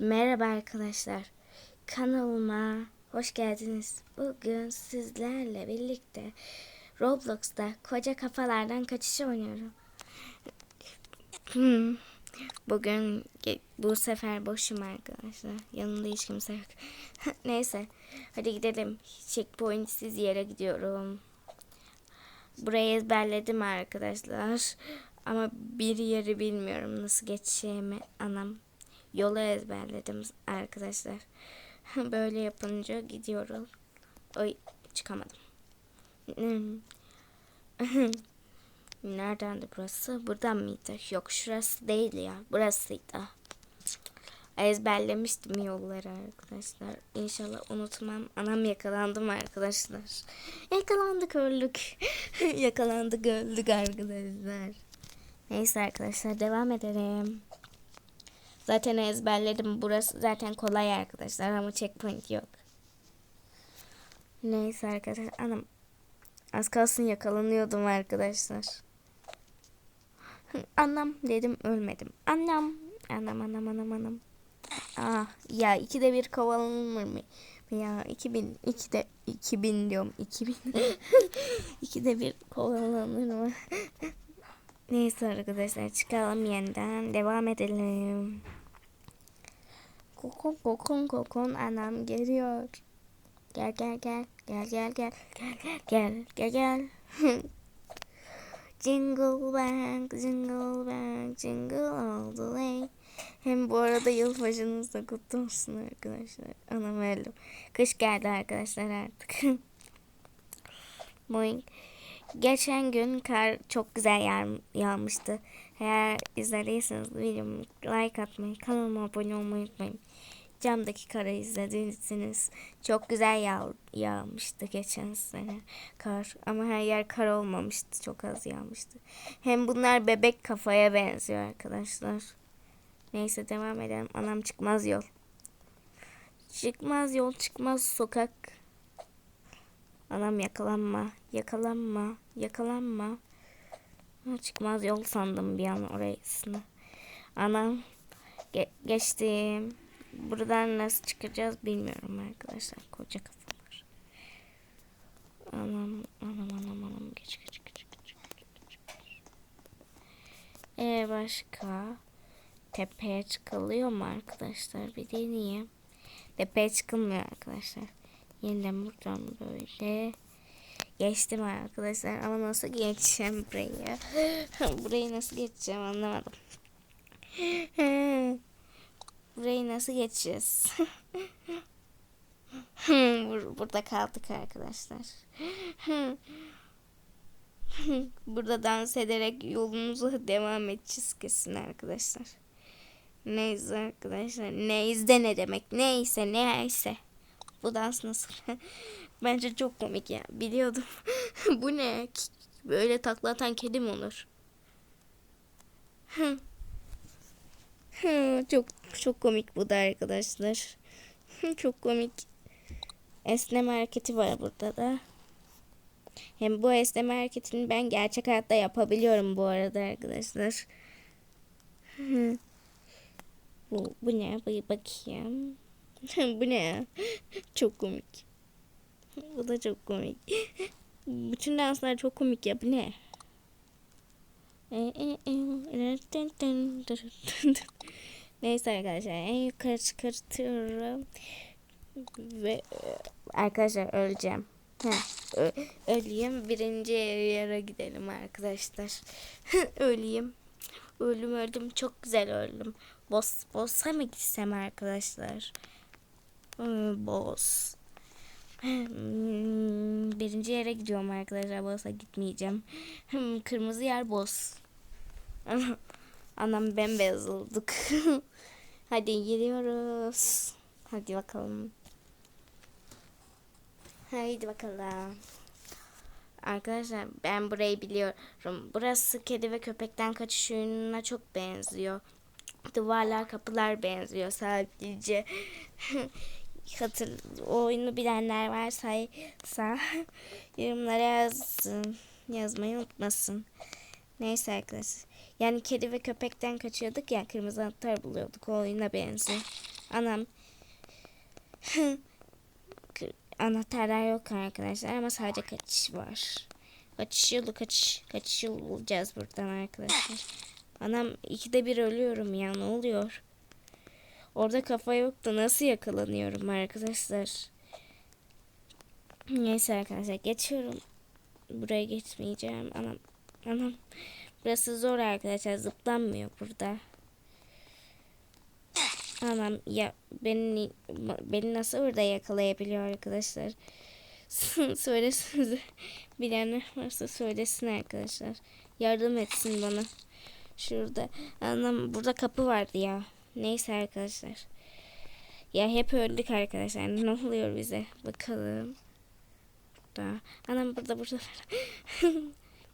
Merhaba arkadaşlar. Kanalıma hoş geldiniz. Bugün sizlerle birlikte Roblox'ta koca kafalardan kaçış oynuyorum. Hmm. Bugün bu sefer boşum arkadaşlar. Yanımda hiç kimse yok. Neyse. Hadi gidelim. Checkpointsiz yere gidiyorum. Burayı ezberledim arkadaşlar. Ama bir yeri bilmiyorum nasıl geçeceğimi. Anam yolu ezberledim arkadaşlar. Böyle yapınca gidiyorum. Oy çıkamadım. Nereden de burası? Buradan mıydı? Yok şurası değil ya. Burasıydı. Ezberlemiştim yolları arkadaşlar. İnşallah unutmam. Anam yakalandım arkadaşlar. Yakalandık öldük. Yakalandık öldük arkadaşlar. Neyse arkadaşlar devam edelim. Zaten ezberledim. Burası zaten kolay arkadaşlar ama checkpoint yok. Neyse arkadaşlar. Anam az kalsın yakalanıyordum arkadaşlar. Anam dedim ölmedim. Anam. Anam anam anam anam. Ah ya ikide bir kovalanılır mı? Ya 2000 ikide 2000 diyorum 2000 ikide bir kovalanılır mı? Neyse arkadaşlar çıkalım yeniden devam edelim. Kokon kokon kokon anam geliyor. Gel gel gel gel gel gel gel gel gel gel. jingle bang jingle bang jingle all the way. Hem bu arada yılbaşınız da kutlu olsun arkadaşlar. Anam öldüm. Kış geldi arkadaşlar artık. Boing. Geçen gün kar çok güzel yağ yağmıştı. Eğer izlediyseniz videomu like atmayı, kanalıma abone olmayı unutmayın. Camdaki karı izlediyseniz çok güzel yağ yağmıştı geçen sene kar. Ama her yer kar olmamıştı. Çok az yağmıştı. Hem bunlar bebek kafaya benziyor arkadaşlar. Neyse devam edelim. Anam çıkmaz yol. Çıkmaz yol çıkmaz sokak. Anam yakalanma. Yakalanma. Yakalanma. Çıkmaz yol sandım bir an orasını. Anam ge- geçtim. Buradan nasıl çıkacağız bilmiyorum arkadaşlar. Koca kafalar. Anam anam anam anam geç geç geç geç. geç, geç. Ee başka tepeye çıkılıyor mu arkadaşlar? Bir deneyeyim. Tepeye çıkılmıyor arkadaşlar. Yeniden buradan böyle geçtim arkadaşlar ama nasıl geçeceğim burayı? burayı nasıl geçeceğim anlamadım. burayı nasıl geçeceğiz? Bur- Burada kaldık arkadaşlar. Burada dans ederek yolumuza devam edeceğiz kesin arkadaşlar. Neyse arkadaşlar. Neyse ne demek? Neyse neyse. Bu dans nasıl? Bence çok komik ya. Biliyordum. Bu ne? Böyle takla atan kedi mi olur? çok çok komik bu da arkadaşlar. çok komik. Esneme hareketi var burada da. Hem bu esneme hareketini ben gerçek hayatta yapabiliyorum bu arada arkadaşlar. bu, bu ne? Bir bakayım. bu ne ya? Çok komik. Bu da çok komik. Bütün danslar çok komik ya. Bu ne? Neyse arkadaşlar en yukarı çıkartıyorum. Ve e, arkadaşlar öleceğim. Heh, öleyim. Birinci yere gidelim arkadaşlar. öleyim. Öldüm öldüm. Çok güzel öldüm. Boss, boss'a mı gitsem arkadaşlar? Boss. Hmm, Birinci yere gidiyorum arkadaşlar. Boss'a gitmeyeceğim. Hmm, Kırmızı yer boss. Anam bembeyaz olduk. Hadi gidiyoruz. Hadi bakalım. Haydi bakalım. Arkadaşlar ben burayı biliyorum. Burası kedi ve köpekten kaçış oyununa çok benziyor. Duvarlar kapılar benziyor sadece. Hatır, oyunu bilenler varsa yorumlara yazsın. Yazmayı unutmasın. Neyse arkadaşlar. Yani kedi ve köpekten kaçıyorduk ya kırmızı anahtar buluyorduk. O oyuna benziyor. Anam. Anahtarlar yok arkadaşlar ama sadece kaçış var. Kaçış yolu kaçış. Kaçış yolu bulacağız buradan arkadaşlar. Anam ikide bir ölüyorum ya ne oluyor? Orada kafa yoktu nasıl yakalanıyorum arkadaşlar? Neyse arkadaşlar geçiyorum. Buraya geçmeyeceğim. Anam. Anam. Burası zor arkadaşlar. Zıplanmıyor burada. Anam ya beni beni nasıl burada yakalayabiliyor arkadaşlar? Söylesinize. Bilenler varsa söylesin arkadaşlar. Yardım etsin bana. Şurada. Anam burada kapı vardı ya. Neyse arkadaşlar. Ya hep öldük arkadaşlar. Ne oluyor bize? Bakalım. Burada. Anam burada burada.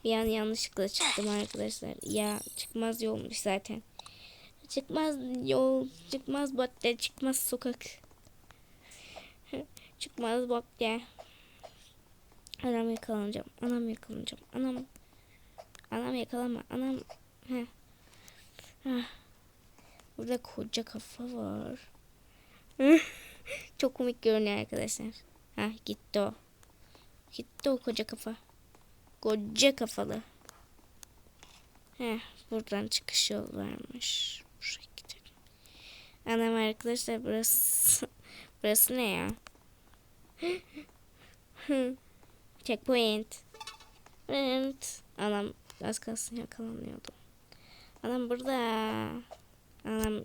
Bir an yanlışlıkla çıktım arkadaşlar. Ya çıkmaz yolmuş zaten. Çıkmaz yol, çıkmaz badde, çıkmaz sokak. çıkmaz badde. Anam yakalanacağım. Anam yakalanacağım. Anam. Anam yakalama. Anam. Heh. Heh. Burada koca kafa var. Çok komik görünüyor arkadaşlar. Ha gitti o. Gitti o koca kafa. Koca kafalı. Heh, buradan çıkış yol varmış. Buraya gidelim. Anam arkadaşlar burası burası ne ya? Checkpoint. Evet. Anam az kalsın yakalanıyordum. Anam burada. Anam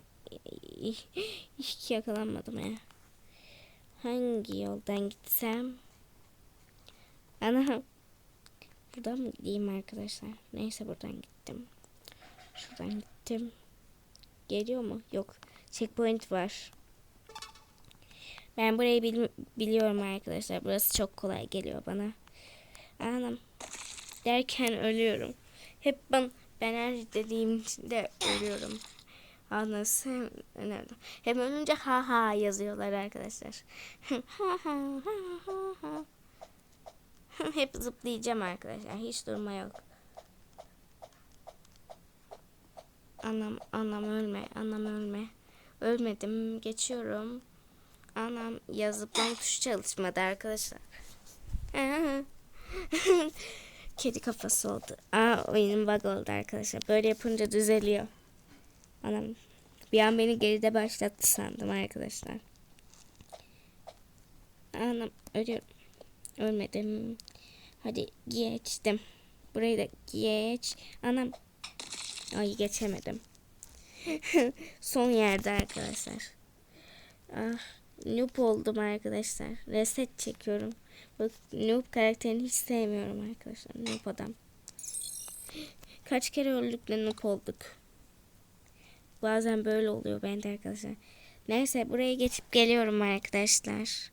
hiç yakalanmadım ya. Hangi yoldan gitsem? Anam. Buradan mı gideyim arkadaşlar? Neyse buradan gittim. Şuradan gittim. Geliyor mu? Yok. Checkpoint var. Ben burayı bil biliyorum arkadaşlar. Burası çok kolay geliyor bana. Anam. Derken ölüyorum. Hep ben ben her dediğimde ölüyorum. Anlasın önemli. Hem ölünce ha ha yazıyorlar arkadaşlar. ha ha ha ha ha. Hep zıplayacağım arkadaşlar. Hiç durma yok. Anam anam ölme. Anam ölme. Ölmedim. Geçiyorum. Anam ya zıplama tuşu çalışmadı arkadaşlar. Kedi kafası oldu. Aa oyunun bug oldu arkadaşlar. Böyle yapınca düzeliyor. Anam bir an beni geride başlattı sandım arkadaşlar. Anam ölüyorum. Ölmedim. Hadi geçtim. Burayı da geç. Anam. Ay geçemedim. Son yerde arkadaşlar. Ah, noob oldum arkadaşlar. Reset çekiyorum. Bak noob karakterini hiç sevmiyorum arkadaşlar. Noob adam. Kaç kere öldük de noob olduk. Bazen böyle oluyor bende arkadaşlar. Neyse buraya geçip geliyorum arkadaşlar.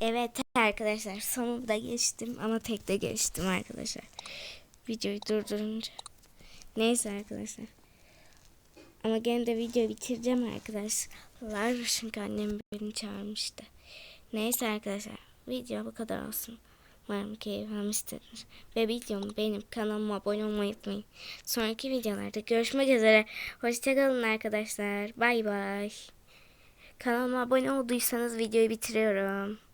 Evet arkadaşlar sonunda geçtim ama tek de geçtim arkadaşlar. Videoyu durdurunca. Neyse arkadaşlar. Ama gene de video bitireceğim arkadaşlar. Çünkü annem beni çağırmıştı. Neyse arkadaşlar. Video bu kadar olsun. Umarım keyif almışsınız. Ve videomu beğenip kanalıma abone olmayı unutmayın. Sonraki videolarda görüşmek üzere. Hoşçakalın arkadaşlar. Bay bay. Kanalıma abone olduysanız videoyu bitiriyorum.